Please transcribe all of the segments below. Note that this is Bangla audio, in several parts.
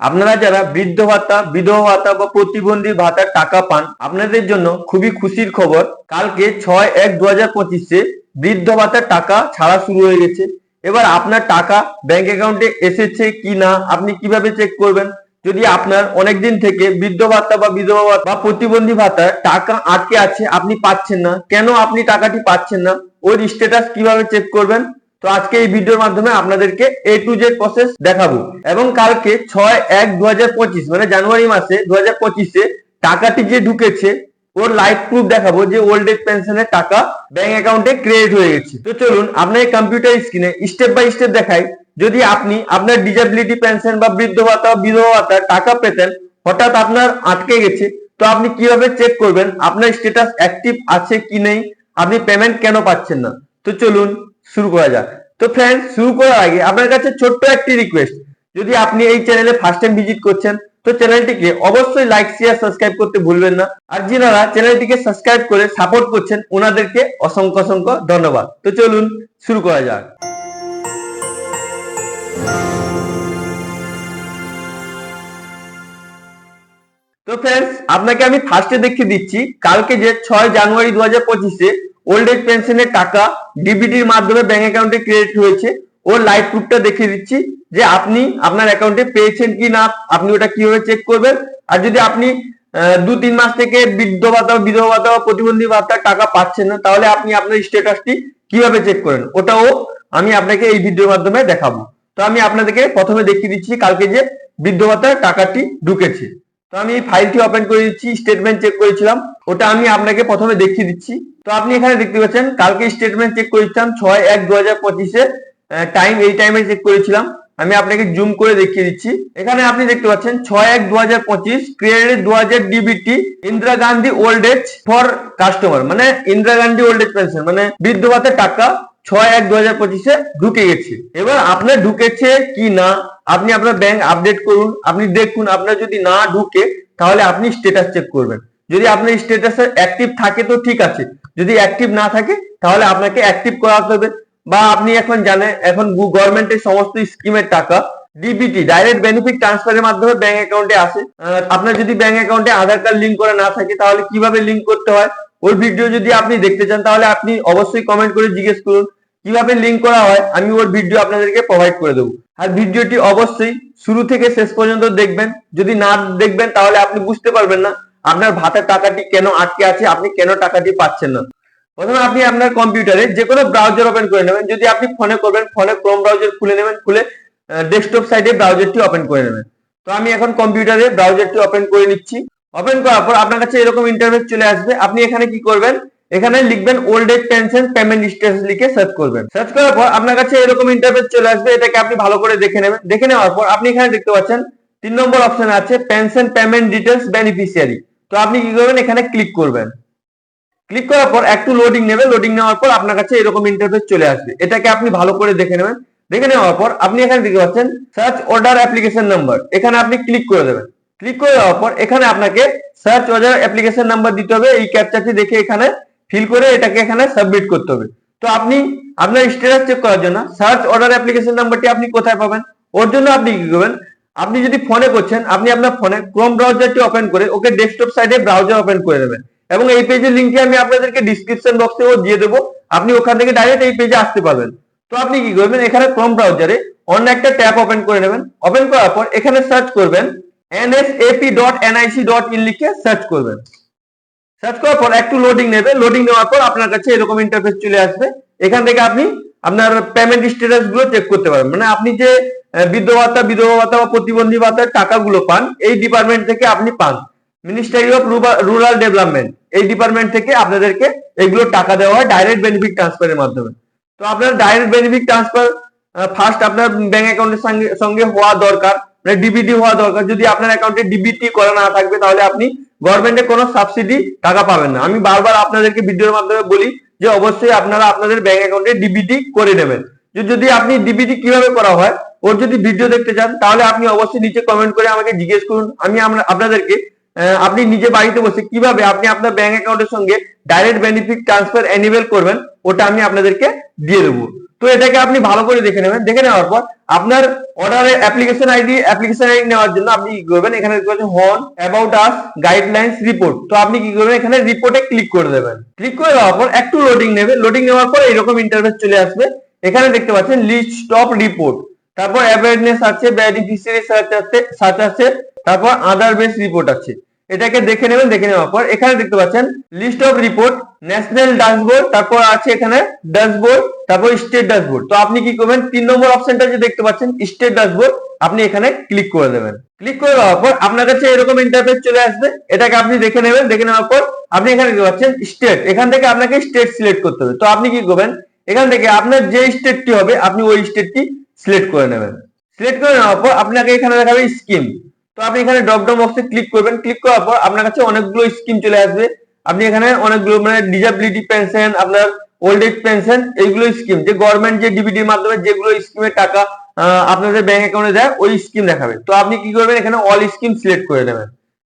আপনারা যারা বৃদ্ধ ভাতা, বিধবা ভাতা বা প্রতিবন্ধী ভাতার টাকা পান, আপনাদের জন্য খুবই খুশির খবর। কালকে ছয় এক দু হাজার পঁচিশে বৃদ্ধ ভাতার টাকা ছাড়া শুরু হয়ে গেছে। এবার আপনার টাকা ব্যাংক অ্যাকাউন্টে এসেছে কি না, আপনি কীভাবে চেক করবেন? যদি আপনার অনেকদিন থেকে বৃদ্ধ ভাতা বা বিধবা ভাতা বা প্রতিবন্ধী ভাতার টাকা আটকে আছে, আপনি পাচ্ছেন না, কেন আপনি টাকাটি পাচ্ছেন না? ওর স্ট্যাটাস কীভাবে চেক করবেন? তো আজকে এই ভিডিওর মাধ্যমে আপনাদেরকে এ টু জেড প্রসেস দেখাবো। এবং কালকে ছয় এক দু মানে জানুয়ারি মাসে দু হাজার পঁচিশে টাকাটি যে ঢুকেছে, ওর লাইভ প্রুফ দেখাবো যে ওল্ড এজ পেনশনের টাকা ব্যাংক অ্যাকাউন্টে ক্রেডিট হয়ে গেছে। তো চলুন, আপনার কম্পিউটার স্ক্রিনে স্টেপ বাই স্টেপ দেখাই। যদি আপনি আপনার ডিসেবিলিটি পেনশন বা বৃদ্ধ ভাতা, বিধবা ভাতার টাকা পেতেন, হঠাৎ আপনার আটকে গেছে, তো আপনি কীভাবে চেক করবেন? আপনার স্ট্যাটাস অ্যাক্টিভ আছে কি নেই? আপনি পেমেন্ট কেন পাচ্ছেন না? তো চলুন, শুরু করা যাক। তো ফ্রেন্ড শুরু করার আগে আপনার কাছে ছোট্ট একটি রিকোয়েস্ট যদি আপনি এই চ্যানেলে ফার্স্ট টাইম ভিজিট করছেন, তো চ্যানেলটিকে অবশ্যই লাইক শেয়ার সাবস্ক্রাইব করতে ভুলবেন না। আর যিনারা চ্যানেলটিকে সাবস্ক্রাইব করে সাপোর্ট করছেন, ওনাদেরকে অসংখ্য অসংখ্য ধন্যবাদ। তো চলুন শুরু করা যাক। তো ফ্রেন্ডস আপনাকে আমি ফার্স্টে দেখিয়ে দিচ্ছি, কালকে যে ছয় জানুয়ারি দু হাজার পঁচিশে ওল্ড এজ পেনশনের টাকা ডিবিটির মাধ্যমে ব্যাংক অ্যাকাউন্টে ক্রেডিট হয়েছে। ওর লাইভ প্রুফটা দেখিয়ে দিচ্ছি যে আপনি আপনার অ্যাকাউন্টে পেয়েছেন কি না, আপনি ওটা কীভাবে চেক করবেন? আর যদি আপনি দু তিন মাস থেকে বৃদ্ধ ভাতা, বিধবা ভাতা প্রতিবন্ধী ভাতার টাকা পাচ্ছেন না, তাহলে আপনি আপনার স্ট্যাটাসটি কীভাবে চেক করেন? ওটাও আমি আপনাকে এই ভিডিওর মাধ্যমে দেখাবো। তো আমি আপনাদেরকে প্রথমে দেখিয়ে দিচ্ছি, কালকে যে বৃদ্ধ ভাতার টাকাটি ঢুকেছে। তো আমি ফাইলটি ওপেন করে দিচ্ছি স্টেটমেন্ট চেক করেছিলাম। ওটা আমি আপনাকে প্রথমে দেখিয়ে দিচ্ছি। তো আপনি এখানে দেখতে পাচ্ছেন, কালকে স্টেটমেন্ট চেক করেছিলাম, ছয় এক দু হাজার পঁচিশে টাইম এই টাইমে চেক করেছিলাম। আমি আপনাকে জুম করে দেখিয়ে দিচ্ছি। এখানে আপনি দেখতে পাচ্ছেন, ছয় এক দু হাজার পঁচিশ ক্রিয়েটেড দু হাজার DBT, Indira Gandhi old age for customer মানে Indira Gandhi old age pension মানে বৃদ্ধ ভাতার টাকা ছয় এক দু হাজার পঁচিশে ঢুকে গেছে। এবার আপনার ঢুকেছে কি না? আপনি আপনার ব্যাংক আপডেট করুন, আপনি দেখুন আপনার যদি না ঢুকে, তাহলে আপনি স্টেটাস চেক করবেন। যদি আপনার স্ট্যাটাস অ্যাক্টিভ থাকে তো ঠিক আছে, যদি অ্যাক্টিভ না থাকে, তাহলে আপনাকে অ্যাক্টিভ করাতে হবে। বা আপনি এখন জানেন, এখন গভর্নমেন্টের সমস্ত স্কিমের টাকা ডিবিটি ডাইরেক্ট বেনিফিট ট্রান্সফারের মাধ্যমে ব্যাংক অ্যাকাউন্টে আসে। আপনার যদি ব্যাংক অ্যাকাউন্টে আধার কার্ড লিঙ্ক করা না থাকে, তাহলে কীভাবে লিঙ্ক করতে হয়? ওই ভিডিও যদি আপনি দেখতে চান, তাহলে আপনি অবশ্যই কমেন্ট করে জিজ্ঞেস করুন। কীভাবে লিঙ্ক করা হয়, আমি ওর ভিডিও আপনাদেরকে প্রোভাইড করে দেবো। আর ভিডিওটি অবশ্যই শুরু থেকে শেষ পর্যন্ত দেখবেন। যদি না দেখবেন, তাহলে আপনি বুঝতে পারবেন না আপনার ভাতার টাকাটি কেন আটকে আছে, আপনি কেন টাকাটি পাচ্ছেন না। প্রথমে আপনি আপনার কম্পিউটারে যে কোনো ব্রাউজার ওপেন করে নেবেন। যদি আপনি ফোনে করবেন, ফোনে ক্রোম ব্রাউজার খুলে নেবেন, খুলে ডেস্কটপ সাইডে ব্রাউজারটি ওপেন করে নেবেন। তো আমি এখন কম্পিউটারে ব্রাউজারটি ওপেন করে নিচ্ছি। ওপেন করার পর আপনার কাছে এরকম ইন্টারফেস চলে আসবে। আপনি এখানে কি করবেন? এখানে লিখবেন old age pension payment status লিখে সার্চ করবেন। সার্চ করার পর আপনার কাছে এরকম ইন্টারফেস চলে আসবে, এটাকে আপনি ভালো করে দেখে নেবেন। দেখে নেওয়ার পর আপনি এখানে দেখতে পাচ্ছেন তিন নম্বর অপশন আছে পেনশন পেমেন্ট ডিটেলস বেনিফিশিয়ারি তো আপনি কি করবেন? এখানে ক্লিক করবেন। ক্লিক করার পর একটু লোডিং নেবে লোডিং নেওয়ার পর আপনার কাছে এরকম ইন্টারফেস চলে আসবে। এটাকে আপনি ভালো করে দেখে নেবেন। দেখে নেওয়ার পর আপনি এখানে দেখতে পাচ্ছেন সার্চ অর্ডার অ্যাপ্লিকেশন নাম্বার এখানে আপনি ক্লিক করে দেবেন। ক্লিক করে দেওয়ার পর এখানে আপনাকে সার্চ অর্ডার অ্যাপ্লিকেশন নাম্বার দিতে হবে। এই ক্যাপচারটি দেখে এখানে ফিল করে এটাকে এখানে সাবমিট করতে হবে। তো আপনি আপনার স্ট্যাটাস চেক করার জন্য সার্চ অর্ডার অ্যাপ্লিকেশন নাম্বারটি আপনি কোথায় পাবেন? ওর জন্য আপনি কি করবেন? আপনি যদি ফোনে করছেন, আপনি আপনার ফোনে ক্রোম ব্রাউজারটি ওপেন করে ওকে ডেস্কটপ সাইডে ব্রাউজার ওপেন করে দেবেন। এবং এই পেজের লিঙ্কটি আমি আপনাদেরকে ডিসক্রিপশন বক্সেও দিয়ে দেবো। আপনি ওখান থেকে ডাইরেক্ট এই পেজে আসতে পারবেন। তো আপনি কি করবেন? এখানে ক্রোম ব্রাউজারে অন্য একটা ট্যাব ওপেন করে নেবেন। ওপেন করার পর এখানে সার্চ করবেন NSAP dot NIC dot in লিখে সার্চ করবেন। সার্চ করার পর একটু লোডিং নেবে। লোডিং নেওয়ার পর আপনার কাছে এরকম ইন্টারফেস চলে আসবে। এখান থেকে আপনি আপনার পেমেন্ট স্ট্যাটাসগুলো চেক করতে পারবেন। মানে আপনি যে বিধবা ভাতা বিধবা ভাতা বা প্রতিবন্ধী ভাতার টাকাগুলো পান, এই ডিপার্টমেন্ট থেকে আপনি পান। মিনিস্ট্রি অফ রুরাল ডেভেলপমেন্ট এই ডিপার্টমেন্ট থেকে আপনাদেরকে এগুলো টাকা দেওয়া হয় ডাইরেক্ট বেনিফিট ট্রান্সফারের মাধ্যমে। তো আপনার ডাইরেক্ট বেনিফিট ট্রান্সফার ফার্স্ট আপনার ব্যাংক অ্যাকাউন্টের সঙ্গে সঙ্গে হওয়া দরকার। মানে ডিবিটি হওয়া দরকার। যদি আপনার অ্যাকাউন্টে ডিবিটি করা না থাকবে, তাহলে আপনি গভর্নমেন্টের কোনো সাবসিডি টাকা পাবেন না। আমি বারবার আপনাদেরকে ভিডিওর মাধ্যমে বলি যে, অবশ্যই আপনারা আপনাদের ব্যাংক অ্যাকাউন্টে ডিবিটি করে নেবেন। যদি আপনি ডিবিটি কীভাবে করা হয়, ওর যদি ভিডিও দেখতে চান, তাহলে আপনি অবশ্যই নিচে কমেন্ট করে আমাকে জিজ্ঞেস করুন। আমি আপনাদেরকে আপনি নিজে বাড়িতে বসে কীভাবে আপনি আপনার ব্যাংক অ্যাকাউন্টের সঙ্গে ডাইরেক্ট বেনিফিট ট্রান্সফার এনিবেল করবেন, ওটা আমি আপনাদেরকে দিয়ে দেবো। তো এটাকে আপনি ভালো করে দেখে নেবেন। দেখে নেওয়ার পর আপনার অর্ডারের অ্যাপ্লিকেশন আইডি অ্যাপ্লিকেশন আইডি নেওয়ার জন্য আপনি কি করবেন? এখানে horn about us guidelines report তো আপনি কি করবেন? এখানে রিপোর্টে ক্লিক করে দেবেন। ক্লিক করে দেওয়ার পর একটু লোডিং নেবে লোডিং নেওয়ার পর এরকম ইন্টারফেস চলে আসবে। এখানে দেখতে পাচ্ছেন লিস্ট অফ রিপোর্ট তারপর অ্যাওয়ারনেস আছে বেনিফিসিয়ারি সার্চ আছে সার্চ আছে। তারপর আদার বেস রিপোর্ট আছে। এটাকে দেখে নেবেন, দেখে নেওয়ার পর এখানে দেখতে পাচ্ছেন list of report national dashboard তারপর আছে এখানে ড্যাশবোর্ড তারপর স্টেট ড্যাশবোর্ড তো আপনি কি করবেন? তিন নম্বর অপশনটা যে দেখতে পাচ্ছেন স্টেট ড্যাশবোর্ড আপনি এখানে ক্লিক করে দেবেন। ক্লিক করে দেওয়ার পর আপনার কাছে এরকম ইন্টারফেস চলে আসবে, এটাকে আপনি দেখে নেবেন, দেখে নেওয়ার পর আপনি এখানে দেখতে পাচ্ছেন স্টেট এখান থেকে আপনাকে স্টেট সিলেক্ট করতে হবে। তো আপনি কি করবেন? এখান থেকে আপনার যে স্টেটটি হবে, আপনি ওই স্টেটটি সিলেক্ট করে নেবেন। সিলেক্ট করে নেওয়ার পর আপনাকে এখানে দেখাবে স্কিম তো আপনি এখানে ড্রপ ডাউন বক্সে ক্লিক করবেন। ক্লিক করার পর আপনার কাছে অনেকগুলো স্কিম চলে আসবে। আপনি এখানে অনেকগুলো মানে ডিজাবিলিটি পেনশন আপনার ওল্ড এজ পেনশন এইগুলো স্কিম যে গভর্নমেন্ট যে ডিবিটির মাধ্যমে যেগুলো স্কিমের টাকা আপনাদের ব্যাংক অ্যাকাউন্টে দেয়, ওই স্কিম দেখাবে। তো আপনি কি করবেন? এখানে অল স্কিম সিলেক্ট করে দেবেন।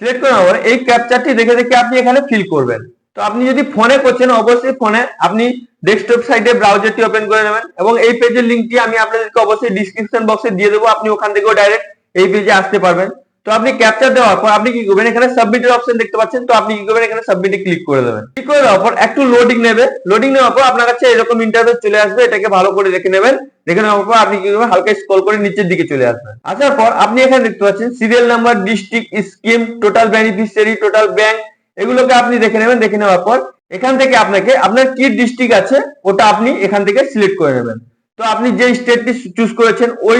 সিলেক্ট করার পর এই ক্যাপচারটি দেখে দেখে আপনি এখানে ফিল করবেন। তো আপনি যদি ফোনে করছেন, অবশ্যই ফোনে আপনি ডেস্কটপ সাইডে ব্রাউজারটি ওপেন করে নেবেন এবং এই পেজের লিঙ্কটি আমি আপনাদেরকে অবশ্যই ডিসক্রিপশন বক্সে দিয়ে দেবো। আপনি ওখান থেকেও ডাইরেক্ট এই পেজে আসতে পারবেন। তো আপনি ক্যাপচার দেওয়ার পর আপনি কি করবেন? এখানে সাবমিটের অপশন দেখতে পাচ্ছেন। তো আপনি কি করবেন? এখানে সাবমিটে ক্লিক করে দেবেন। ক্লিক করে দেওয়ার পর একটু লোডিং নেবে। লোডিং নেওয়ার পর আপনার কাছে এরকম ইন্টারফেস চলে আসবে। এটাকে ভালো করে দেখে নেবেন। দেখে নেওয়ার পর আপনি কি করবেন? হালকা স্ক্রল করে নিচের দিকে চলে আসবেন। আসার পর আপনি এখানে দেখতে পাচ্ছেন serial number district scheme total beneficiary total bank এগুলোকে আপনি দেখে নেবেন। দেখে নেওয়ার পর এখান থেকে আপনাকে আপনার কি ডিস্ট্রিক্ট আছে ওটা আপনি এখান থেকে সিলেক্ট করে নেবেন। তো আপনি যে স্টেটটি চুজ করেছেন, ওই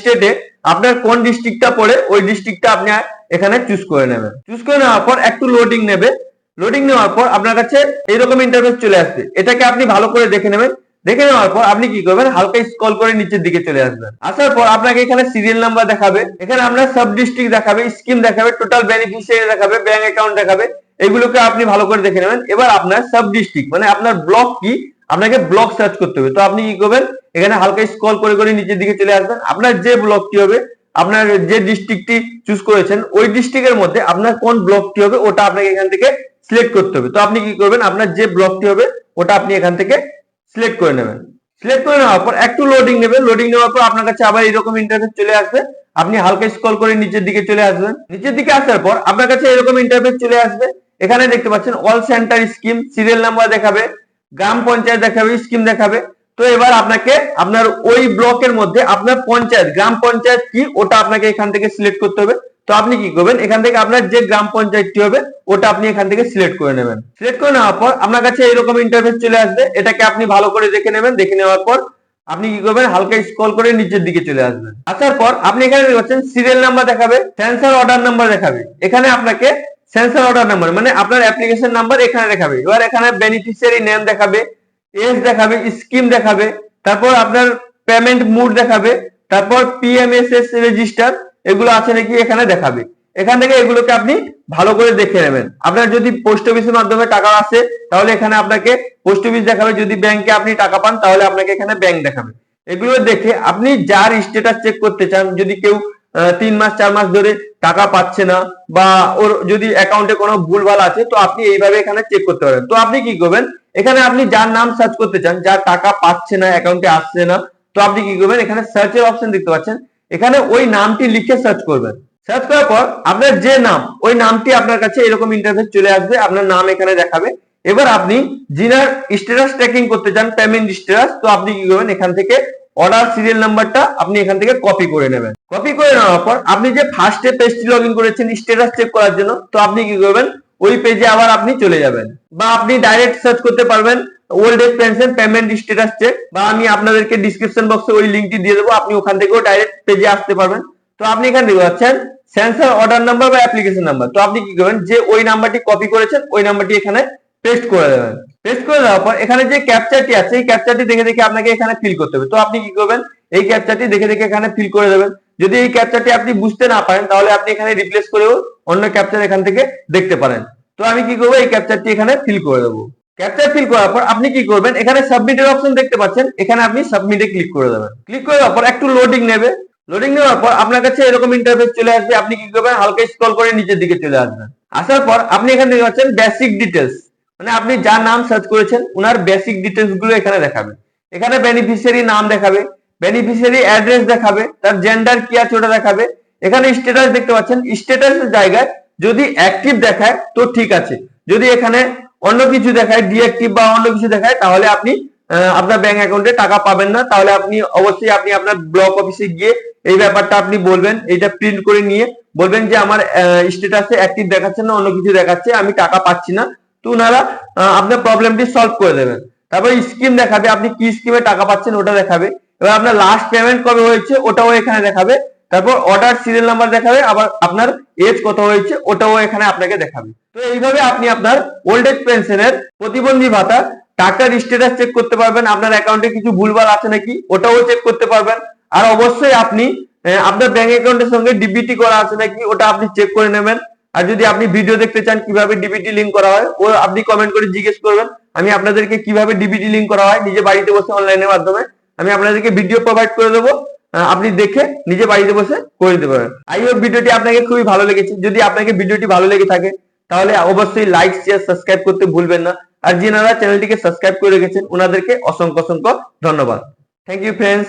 স্টেটে আপনার কোন ডিস্ট্রিক্টটা পড়ে, ওই ডিস্ট্রিক্টটা আপনি এখানে চুজ করে নেবেন। চুজ করে নেওয়ার পর একটু লোডিং নেবে। লোডিং নেওয়ার পর আপনার কাছে এইরকম ইন্টারফেস চলে আসবে। এটাকে আপনি ভালো করে দেখে নেবেন। দেখে নেওয়ার পর আপনি কি করবেন? হালকা স্ক্রল করে নিচের দিকে চলে আসবেন। আসার পর আপনাকে এখানে সিরিয়াল নাম্বার দেখাবে। এখানে আপনার সাব ডিস্ট্রিক্ট দেখাবে স্কিম দেখাবে টোটাল বেনিফিশিয়ারি দেখাবে ব্যাংক অ্যাকাউন্ট দেখাবে। এগুলোকে আপনি ভালো করে দেখে নেবেন। এবার আপনার সাব ডিস্ট্রিক্ট মানে আপনার ব্লক কি? আপনাকে ব্লক সার্চ করতে হবে। তো আপনি কি করবেন? এখানে হালকা স্ক্রল করে করে নিচের দিকে চলে আসবেন। আপনার যে ব্লকটি হবে, আপনার যে ডিস্ট্রিক্টটি চুজ করেছেন, ওই ডিস্ট্রিক্টের মধ্যে আপনার কোন ব্লকটি হবে, ওটা আপনাকে এখান থেকে সিলেক্ট করতে হবে। তো আপনি কি করবেন? আপনার যে ব্লকটি হবে, ওটা আপনি এখান থেকে সিলেক্ট করে নেবেন। সিলেক্ট করে নেওয়ার পর একটু লোডিং নেবেন। লোডিং নেওয়ার পর আপনার কাছে আবার এরকম ইন্টারফেস চলে আসবে। আপনি হালকা স্ক্রল করে নিচের দিকে চলে আসবেন। নিচের দিকে আসার পর আপনার কাছে এরকম ইন্টারফেস চলে আসবে। এখানে দেখতে পাচ্ছেন all centre scheme serial number দেখাবে। গ্রাম পঞ্চায়েত দেখাবে, স্কিম দেখাবে। তো এবার আপনাকে আপনার ওই ব্লকের মধ্যে আপনার পঞ্চায়েত, গ্রাম পঞ্চায়েত কি, ওটা আপনাকে এখান থেকে সিলেক্ট করতে হবে। তো আপনি কি করবেন, এখান থেকে আপনার যে গ্রাম পঞ্চায়েতটি হবে, ওটা আপনি এখান থেকে সিলেক্ট করে নেবেন। সিলেক্ট করে নেওয়ার পর আপনার কাছে এরকম ইন্টারফেস চলে আসবে, এটাকে আপনি ভালো করে দেখে নেবেন, দেখে নেওয়ার পর আপনি কি করবেন, হালকা স্ক্রল করে নিচের দিকে চলে আসবেন। আসার পর আপনি এখানে পাচ্ছেন সিরিয়াল নাম্বার দেখাবে সেন্সার অর্ডার নাম্বার দেখাবে। এখানে আপনাকে সেন্সার অর্ডার নাম্বার মানে আপনার অ্যাপ্লিকেশন নাম্বার এখানে দেখাবে। এবার এখানে বেনিফিশিয়ারি নেম দেখাবে এজ দেখাবে স্কিম দেখাবে, তারপর আপনার পেমেন্ট মুড দেখাবে, তারপর পিএমএসএস রেজিস্টার এগুলো আছে নাকি এখানে দেখাবে। এখান থেকে এগুলোকে আপনি ভালো করে দেখে নেবেন। আপনার যদি পোস্ট অফিসের মাধ্যমে টাকা আসে, তাহলে এখানে আপনাকে পোস্ট অফিস দেখাবে। যদি ব্যাংকে আপনি টাকা পান, তাহলে আপনাকে এখানে ব্যাংক দেখাবে। এগুলো দেখে আপনি যার স্ট্যাটাস চেক করতে চান, যদি কেউ তিন মাস, চার মাস ধরে টাকা পাচ্ছে না বা ওর যদি অ্যাকাউন্টে কোনো ভুলভাল আছে, তো আপনি এইভাবে এখানে চেক করতে পারেন। তো আপনি কি করবেন? এখানে আপনি যার নাম সার্চ করতে চান, যার টাকা পাচ্ছে না অ্যাকাউন্টে আসছে না, তো আপনি কি করবেন? এখানে সার্চের অপশন দেখতে পাচ্ছেন। এখানে ওই নামটি লিখে সার্চ করবেন। সার্চ করার পর আপনার যে নাম, ওই নামটি আপনার কাছে এরকম ইন্টারফেস চলে আসবে, আপনার নাম এখানে দেখাবে। এবার আপনি জিনার স্ট্যাটাস ট্র্যাকিং করতে চান পেমেন্ট স্ট্যাটাস তো আপনি কি করবেন? এখান থেকে অর্ডার সিরিয়াল নাম্বারটা আপনি এখান থেকে কপি করে নেবেন। কপি করে নেওয়ার পর আপনি যে ফার্স্টে পেজটি লগ ইন করেছেন স্ট্যাটাস চেক করার জন্য, তো আপনি কি করবেন? ওই পেজে আবার আপনি চলে যাবেন। বা আপনি ডাইরেক্ট সার্চ করতে পারবেন old age pension payment status check বা আমি আপনাদেরকে ডিসক্রিপশন বক্সে ওই লিঙ্কটি দিয়ে দেবো, আপনি ওখান থেকেও ডাইরেক্ট পেজে আসতে পারবেন। তো আপনি এখানে দেখতে পাচ্ছেন সেন্সার অর্ডার নাম্বার বা অ্যাপ্লিকেশন নাম্বার তো আপনি কি করবেন? যে ওই নাম্বারটি কপি করেছেন, ওই নাম্বারটি এখানে পেস্ট করে দেবেন। পেস্ট করে দেওয়ার পর এখানে যে ক্যাপচারটি আছে এই ক্যাপচারটি দেখে দেখে আপনাকে এখানে ফিল করতে হবে। তো আপনি কি করবেন? এই ক্যাপচারটি দেখে দেখে এখানে ফিল করে দেবেন। যদি এই ক্যাপচারটি আপনি বুঝতে না পারেন, তাহলে আপনি এখানে রিপ্লেস করেও অন্য ক্যাপচার এখান থেকে দেখতে পারেন। তো আমি কি করব? এই ক্যাপচারটি এখানে ফিল করে দেবো। ক্যাপচার ফিল করার পর আপনি কি করবেন? এখানে সাবমিটের অপশন দেখতে পাচ্ছেন। এখানে আপনি সাবমিটে ক্লিক করে দেবেন। ক্লিক করে দেওয়ার পর একটু লোডিং নেবে। লোডিং নেওয়ার পর আপনার কাছে এরকম ইন্টারফেস চলে আসবে। আপনি কি করবেন? হালকা স্ক্রল করে নিচের দিকে চলে আসবেন। আসার পর আপনি এখানে দেখতে পাচ্ছেন বেসিক ডিটেলস মানে আপনি যার নাম সার্চ করেছেন ওনার বেসিক ডিটেলসগুলো এখানে দেখাবে। এখানে বেনিফিশিয়ারি নাম দেখাবে বেনিফিশিয়ারি অ্যাড্রেস দেখাবে, তার জেন্ডার কি আছে ওটা দেখাবে। এখানে স্ট্যাটাস দেখতে পাচ্ছেন স্ট্যাটাসের জায়গায় যদি অ্যাক্টিভ দেখায়, তো ঠিক আছে। যদি এখানে অন্য কিছু দেখায় ডিঅ্যাক্টিভ বা অন্য কিছু দেখায়, তাহলে আপনি আপনার ব্যাংক অ্যাকাউন্টে টাকা পাবেন না। তাহলে আপনি অবশ্যই আপনি আপনার ব্লক অফিসে গিয়ে এই ব্যাপারটা আপনি বলবেন এটা প্রিন্ট করে নিয়ে বলবেন যে আমার স্ট্যাটাসে অ্যাক্টিভ দেখাচ্ছে না, অন্য কিছু দেখাচ্ছে, আমি টাকা পাচ্ছি না। তো ওনারা আপনার প্রবলেমটি সলভ করে দেবেন। তারপর স্কিম দেখাবে, আপনি কি স্কিমে টাকা পাচ্ছেন ওটা দেখাবে। এবার আপনার লাস্ট পেমেন্ট কবে হয়েছে ওটাও এখানে দেখাবে। তারপর অর্ডার সিরিয়াল নাম্বার দেখাবে, আবার আপনার এজ কত হয়েছে ওটাও এখানে আপনাকে দেখাবে। তো এইভাবে আপনি আপনার ওল্ড এজ পেনশনের প্রতিবন্ধী ভাতা, টাকার স্ট্যাটাস চেক করতে পারবেন। আপনার অ্যাকাউন্টে কিছু ভুলভাল আছে নাকি ওটাও চেক করতে পারবেন। আর অবশ্যই আপনি আপনার ব্যাংক অ্যাকাউন্টের সঙ্গে ডিবিটি করা আছে নাকি ওটা আপনি চেক করে নেবেন। আর যদি আপনি ভিডিও দেখতে চান কীভাবে ডিবিটি লিংক করা হয়, ও আপনি কমেন্ট করে জিজ্ঞেস করবেন, আমি আপনাদেরকে কীভাবে ডিবিটি লিংক করা হয়, নিজে বাড়িতে বসে অনলাইনের মাধ্যমে, আমি আপনাদেরকে ভিডিও প্রোভাইড করে দেবো আপনি দেখে নিজে বাড়িতে বসে করে দিতে পারেন। আই হোপ ভিডিওটি আপনাকে খুবই ভালো লেগেছে। যদি আপনাকে ভিডিওটি ভালো লেগে থাকে, তাহলে অবশ্যই লাইক শেয়ার সাবস্ক্রাইব করতে ভুলবেন না। আর যিনারা চ্যানেলটিকে সাবস্ক্রাইব করে রেখেছেন, ওনাদেরকে অসংখ্য অসংখ্য ধন্যবাদ। Thank you friends